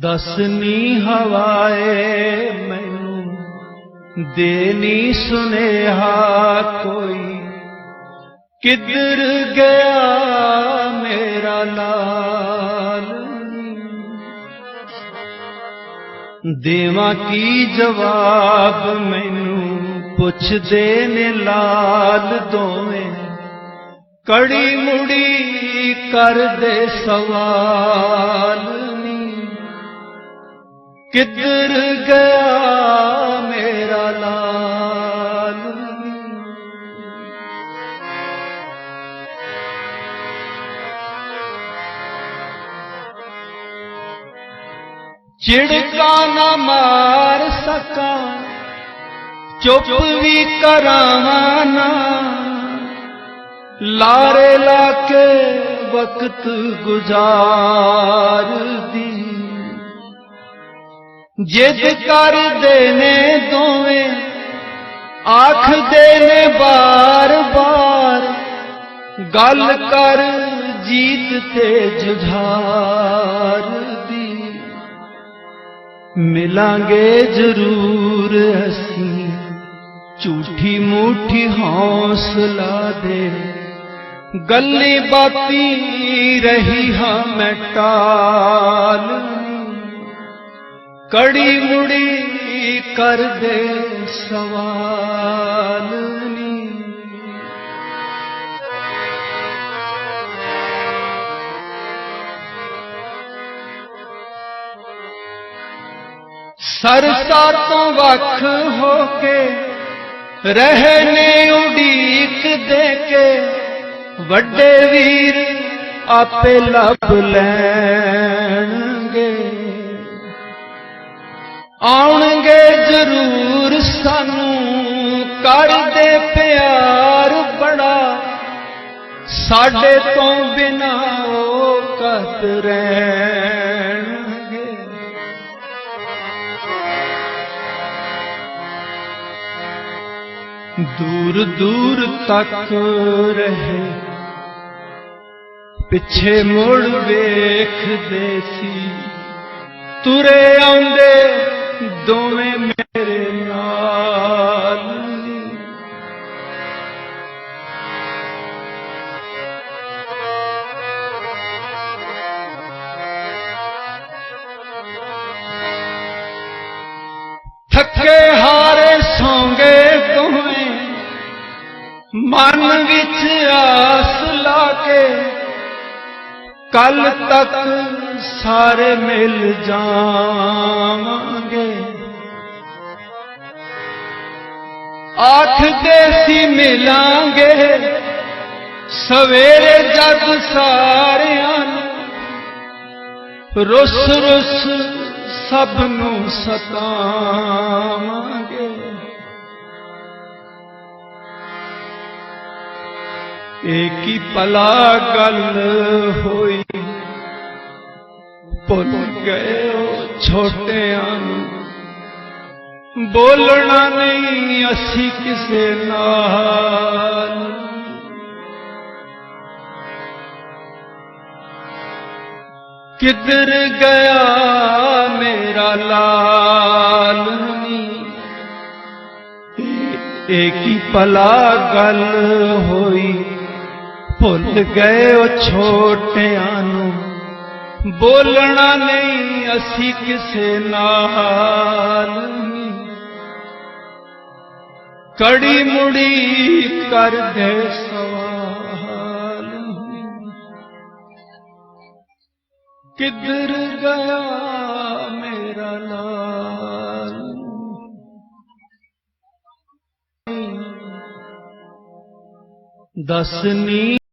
ਦਸਨੀ ਹਵਾਏ ਮੈਨੂੰ ਦੇਨੀ ਸੁਨੇਹਾ ਕੋਈ। ਕਿੱਧਰ ਗਿਆ ਮੇਰਾ ਲਾਲ ਦੇਵਾਂ ਕੀ ਜਵਾਬ ਮੈਨੂੰ? ਪੁੱਛਦੇ ਨੇ ਲਾਲ ਦੋਵੇਂ। ਕੜੀ ਮੁੜੀ ਕਰਦੇ ਸਵਾਲ। ਕਿੱਧਰ ਗਿਆ ਮੇਰਾ ਲਾਲ? ਚਿੜਕਾ ਨਾ ਮਾਰ ਸਕਾਂ, ਚੁੱਪ ਵੀ ਕਰਾਵਾਂ ਨਾ। ਲਾਰੇ ਲਾ ਕੇ ਵਕਤ ਗੁਜ਼ਾਰਦੀ। ਜਿੱਦ ਕਰਦੇ ਨੇ ਦੋਵੇਂ, ਆਖਦੇ ਨੇ ਬਾਰ-ਬਾਰ ਗੱਲ ਕਰ ਜੀਤ ਤੇ ਜੁਝਾਰ ਦੀ। ਮਿਲਾਂਗੇ ਜ਼ਰੂਰ ਅਸੀਂ, ਝੂਠੀ ਮੂਠੀ ਹੌਸਲਾ ਦੇ। ਗੱਲੀ ਬਾਤੀ ਰਹੀ ਹਾਂ ਮੈਂ ਟਾਲ। ਕੜੀ ਮੁੜੀ ਕਰਦੇ ਸਵਾਲ ਨੀ। ਸਰਸਾ ਤੋਂ ਵੱਖ ਹੋ ਕੇ ਰਹੇ ਉਡੀਕ ਦੇ ਕੇ ਵੱਡੇ ਵੀਰ ਆਪੇ ਲੱਭ ਲੈ ਆਉਣਗੇ ਜ਼ਰੂਰ ਸਾਨੂੰ ਕਰਦੇ ਪਿਆਰ ਬੜਾ। ਸਾਡੇ ਤੋਂ ਬਿਨਾ ਉਹ ਕਦ ਰਹਿਣਗੇ। ਦੂਰ ਦੂਰ ਤੱਕ ਰਹੇ। ਪਿੱਛੇ ਮੁੜ ਵੇਖਦੇ ਸੀ। ਤੁਰੇ ਆਉਂਦੇ ਦੋਵੇਂ ਮੇਰੇ ਨਾਲ। ਥੱਕੇ ਹਾਰੇ ਸੌਂਗੇ ਦੋਵੇਂ, ਮਨ ਵਿੱਚ ਆਸ ਲਾ ਕੇ। ਕੱਲ ਤੱਕ ਸਾਰੇ ਮਿਲ ਜਾਵਾਂਗੇ ਆਖਦੇ ਸੀ ਮਿਲਾਂਗੇ। ਸਵੇਰੇ ਜਦ ਸਾਰਿਆਂ ਨੂੰ ਰੁੱਸ ਰੁੱਸ ਸਭ ਨੂੰ ਸਤਾਵਾਂਗੇ। ਇਹ ਕੀ ਪਲਾ ਗੱਲ ਹੋਈ? ਭੁੱਲ ਗਏ ਛੋਟਿਆਂ ਨੂੰ। ਬੋਲਣਾ ਨਹੀਂ ਅਸੀਂ ਕਿਸੇ ਨਾਲ ਕਿੱਧਰ ਗਿਆ ਮੇਰਾ ਲਾਲ ਨੀ ਏਕ ਹੀ ਪਲਾ ਗੱਲ ਹੋਈ ਭੁੱਲ ਗਏ ਉਹ ਛੋਟਿਆਂ ਨੂੰ ਬੋਲਣਾ ਨਹੀਂ ਅਸੀਂ ਕਿਸੇ ਨਾਲ ਨੀ ਕੜੀ ਮੁੜੀ ਕਰਦੇ ਸਵਾਲ ਕਿੱਧਰ ਗਿਆ ਮੇਰਾ ਲਾਲ ਦਸਨੀ